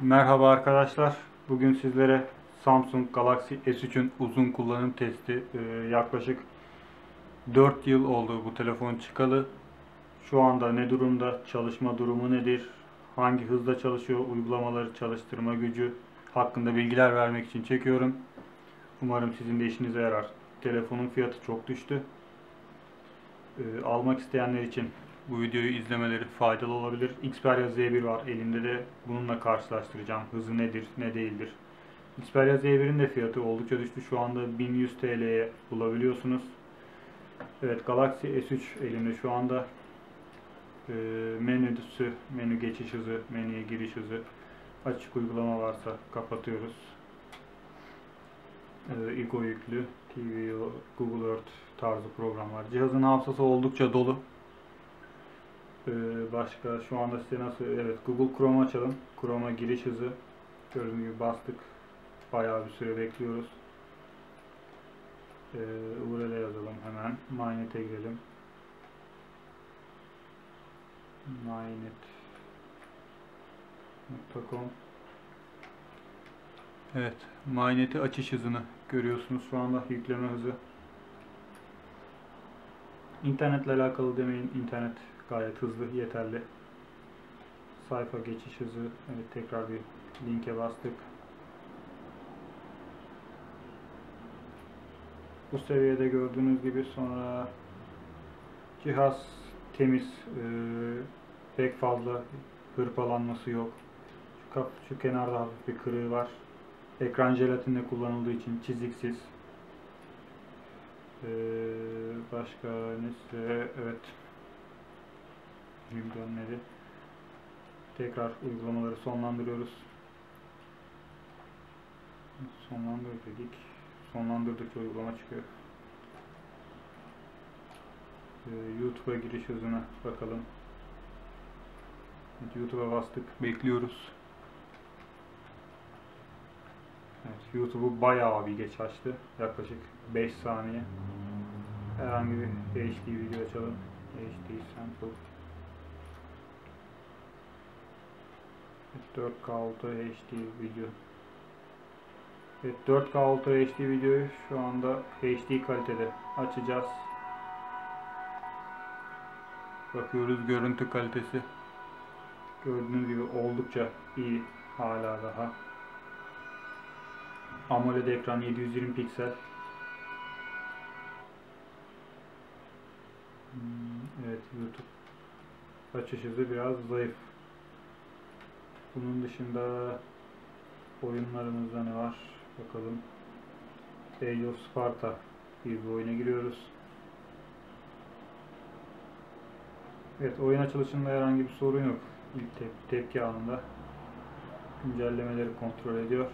Merhaba arkadaşlar. Bugün sizlere Samsung Galaxy S3'ün uzun kullanım testi. Ee, yaklaşık 4 yıl oldu bu telefon çıkalı. Şu anda ne durumda, çalışma durumu nedir, hangi hızda çalışıyor, uygulamaları çalıştırma gücü hakkında bilgiler vermek için çekiyorum. Umarım sizin de işinize yarar. Telefonun fiyatı çok düştü. Ee, almak isteyenler için bu videoyu izlemeleri faydalı olabilir. Xperia Z1 var elimde de bununla karşılaştıracağım. Hızı nedir, ne değildir. Xperia Z1'in de fiyatı oldukça düştü. Şu anda 1100 TL'ye bulabiliyorsunuz. Evet Galaxy S3 elimde şu anda. Ee, menüsü, menü geçiş hızı, menüye giriş hızı. Açık uygulama varsa kapatıyoruz. Ee, IGO yüklü, TV, Google Earth tarzı programlar. Cihazın hafızası oldukça dolu. Ee, başka şu anda size nasıl evet Google Chrome açalım. Chrome'a giriş hızı gördüğünüz gibi bastık. Bayağı bir süre bekliyoruz. Ee, URL yazalım hemen. Mynet'e girelim. Mynet.com Evet, Mynet'i açış hızını görüyorsunuz şu anda yükleme hızı. İnternetle alakalı demeyin. internet gayet hızlı, yeterli. Sayfa geçiş hızı. Evet tekrar bir linke bastık. Bu seviyede gördüğünüz gibi sonra cihaz temiz. Ee, pek fazla hırpalanması yok. Şu, kap, şu kenarda hafif bir kırığı var. Ekran jelatinle kullanıldığı için çiziksiz. Ee, başka neyse evet dönmedi. Tekrar uygulamaları sonlandırıyoruz. Sonlandır dedik. Sonlandırdıkça uygulama çıkıyor. Ee, YouTube'a giriş hızına bakalım. Evet, YouTube'a bastık. Bekliyoruz. Evet, YouTube'u bayağı bir geç açtı. Yaklaşık 5 saniye. Herhangi bir HD video açalım. HD sample. 4K Ultra HD video. Evet 4K Ultra HD videoyu şu anda HD kalitede açacağız. Bakıyoruz görüntü kalitesi. Gördüğünüz gibi oldukça iyi hala daha. AMOLED ekran 720 piksel. Hmm, evet YouTube açış hızı biraz zayıf. Bunun dışında oyunlarımızda ne var? Bakalım. Age of Sparta bir oyuna giriyoruz. Evet oyun açılışında herhangi bir sorun yok. İlk tep tepki anında güncellemeleri kontrol ediyor.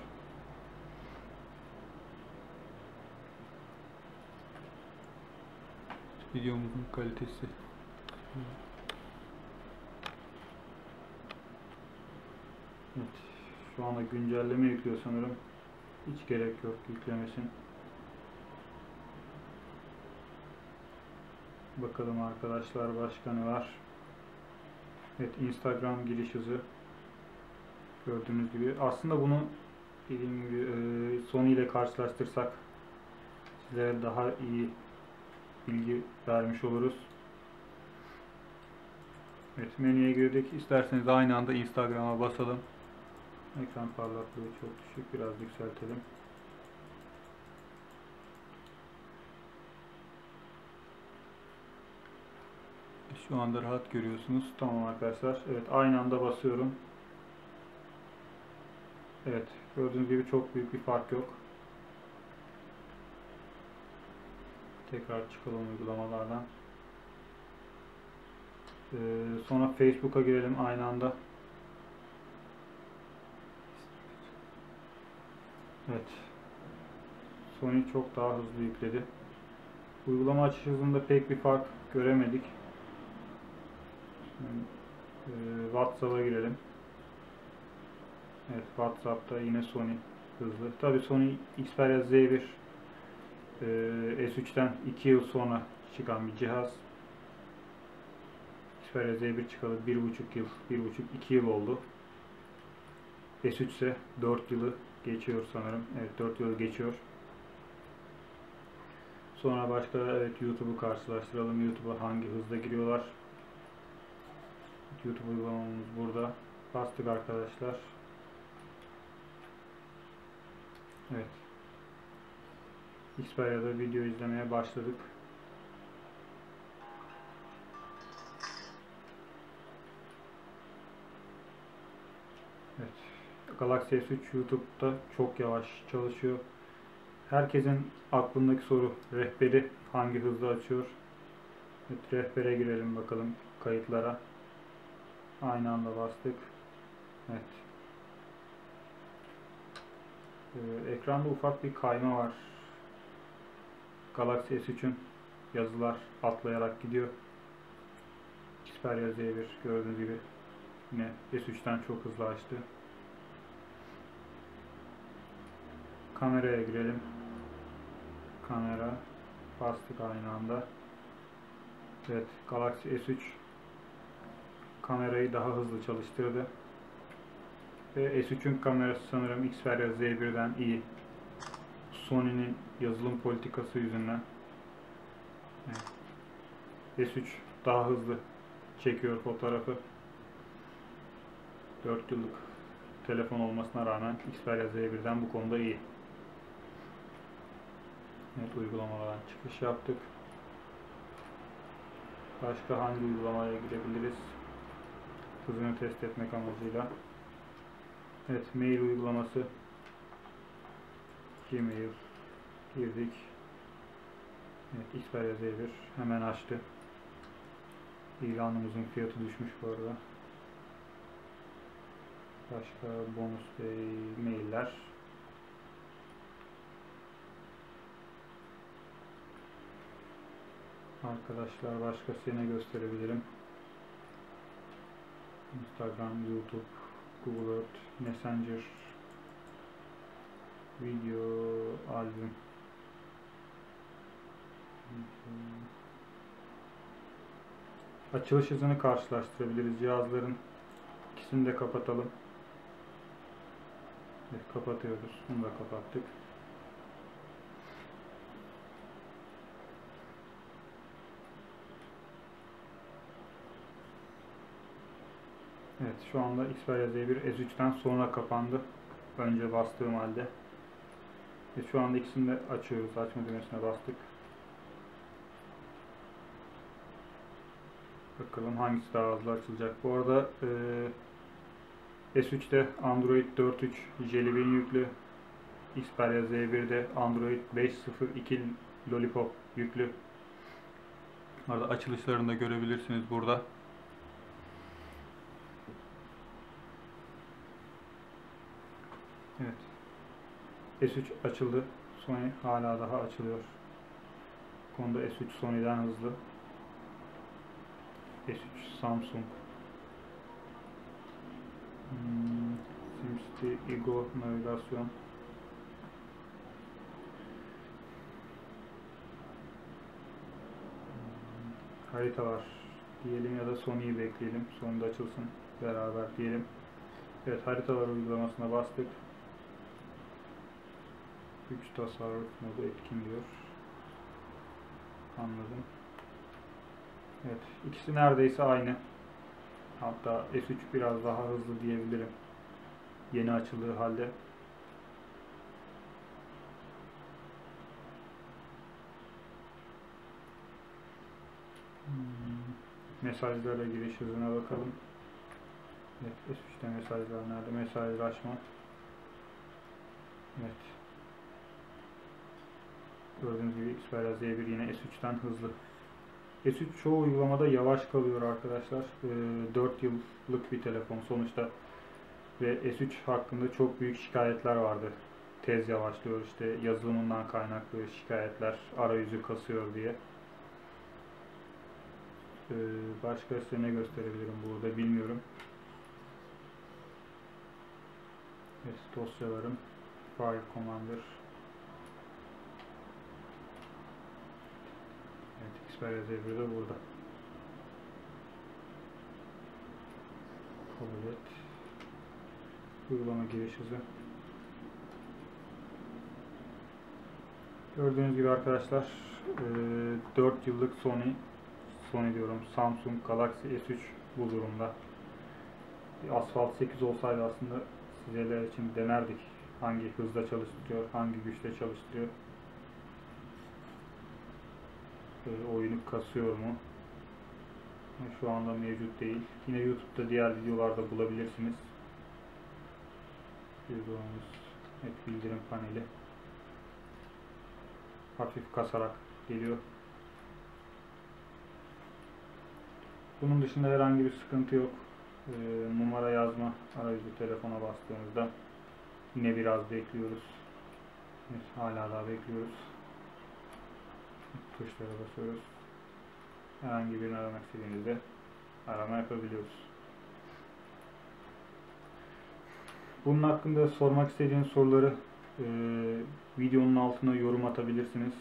Videomuzun kalitesi. Evet. Şu anda güncelleme yüklüyor sanırım. Hiç gerek yok yüklemesin. Bakalım arkadaşlar başka ne var? Evet Instagram giriş hızı. Gördüğünüz gibi. Aslında bunu dediğim gibi e, Sony ile karşılaştırsak size daha iyi bilgi vermiş oluruz. Evet menüye girdik. İsterseniz aynı anda Instagram'a basalım. Ekran parlaklığı çok düşük. Biraz yükseltelim. Şu anda rahat görüyorsunuz. Tamam arkadaşlar. Evet aynı anda basıyorum. Evet gördüğünüz gibi çok büyük bir fark yok. Tekrar çıkalım uygulamalardan. Ee, sonra Facebook'a girelim aynı anda. Evet. Sony çok daha hızlı yükledi. Uygulama açış hızında pek bir fark göremedik. Şimdi, e, WhatsApp'a girelim. Evet WhatsApp'ta yine Sony hızlı. Tabi Sony Xperia Z1 e, S3'ten 2 yıl sonra çıkan bir cihaz. Xperia Z1 çıkalı 1,5 yıl, 1,5-2 yıl oldu. S3 ise 4 yılı geçiyor sanırım. Evet 4 yılı geçiyor. Sonra başka evet YouTube'u karşılaştıralım. YouTube'a hangi hızda giriyorlar. YouTube uygulamamız burada. Bastık arkadaşlar. Evet. Xperia'da video izlemeye başladık. Galaxy S3 YouTube'da çok yavaş çalışıyor. Herkesin aklındaki soru rehberi hangi hızda açıyor? Evet, rehbere girelim bakalım kayıtlara. Aynı anda bastık. Evet. Ee, ekranda ufak bir kayma var. Galaxy S3'ün yazılar atlayarak gidiyor. Xperia Z1 gördüğünüz gibi yine S3'ten çok hızlı açtı. Kameraya girelim. Kamera bastık aynı anda. Evet, Galaxy S3 kamerayı daha hızlı çalıştırdı. Ve S3'ün kamerası sanırım Xperia Z1'den iyi. Sony'nin yazılım politikası yüzünden. Evet. S3 daha hızlı çekiyor fotoğrafı. 4 yıllık telefon olmasına rağmen Xperia Z1'den bu konuda iyi. Evet uygulamalardan çıkış yaptık. Başka hangi uygulamaya girebiliriz? Hızını test etmek amacıyla. Evet mail uygulaması. Gmail girdik. Evet Xperia Z1 hemen açtı. İlanımızın fiyatı düşmüş bu arada. Başka bonus mailler. Arkadaşlar başka ne gösterebilirim? Instagram, YouTube, Google Earth, Messenger, video, albüm. Açılış hızını karşılaştırabiliriz. Cihazların ikisini de kapatalım. Kapatıyoruz. Bunu da kapattık. Evet şu anda Xperia Z1 S3'ten sonra kapandı. Önce bastığım halde. Ve şu anda ikisini de açıyoruz. Açma düğmesine bastık. Bakalım hangisi daha hızlı açılacak. Bu arada e, S3'te Android 4.3 Jelly Bean yüklü. Xperia Z1'de Android 5.0.2 Lollipop yüklü. Arada açılışlarını da görebilirsiniz burada. Evet. S3 açıldı. Sony hala daha açılıyor. Bu konuda S3 Sony'den hızlı. S3 Samsung. Hmm, SimCity Ego navigasyon. Hmm, haritalar diyelim ya da Sony'yi bekleyelim. Sony'de açılsın beraber diyelim. Evet haritalar uygulamasına bastık. Güç tasarruf modu etkin diyor. Anladım. Evet. ikisi neredeyse aynı. Hatta S3 biraz daha hızlı diyebilirim. Yeni açıldığı halde. Hmm. Mesajlara giriş hızına bakalım. Evet, S3'te mesajlar nerede? Mesajlaşma. Evet. Gördüğünüz gibi Xperia Z1 yine S3'ten hızlı. S3 çoğu uygulamada yavaş kalıyor arkadaşlar. E, 4 yıllık bir telefon sonuçta. Ve S3 hakkında çok büyük şikayetler vardı. Tez yavaşlıyor işte yazılımından kaynaklı şikayetler, arayüzü kasıyor diye. Ee, başka size ne gösterebilirim burada bilmiyorum. Evet, dosyalarım. File Commander. Xperia Z1 de burada. Kabul. Uygulama giriş hızı. Gördüğünüz gibi arkadaşlar eee, 4 yıllık Sony Sony diyorum Samsung Galaxy S3 bu durumda. Bir Asphalt 8 olsaydı aslında sizler için denerdik. Hangi hızda çalıştırıyor, hangi güçte çalıştırıyor. Oyunu kasıyor mu? Şu anda mevcut değil. Yine YouTube'da diğer videolarda bulabilirsiniz. Videomuz net bildirim paneli. Hafif kasarak geliyor. Bunun dışında herhangi bir sıkıntı yok. Ee, numara yazma arayüzü telefona bastığımızda yine biraz bekliyoruz. Evet, hala daha bekliyoruz. Tuşlara basıyoruz. Herhangi birini aramak istediğimizde arama yapabiliyoruz. Bunun hakkında sormak istediğiniz soruları e, videonun altına yorum atabilirsiniz.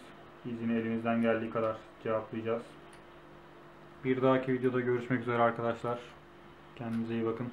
Biz yine elimizden geldiği kadar cevaplayacağız. Bir dahaki videoda görüşmek üzere arkadaşlar. Kendinize iyi bakın.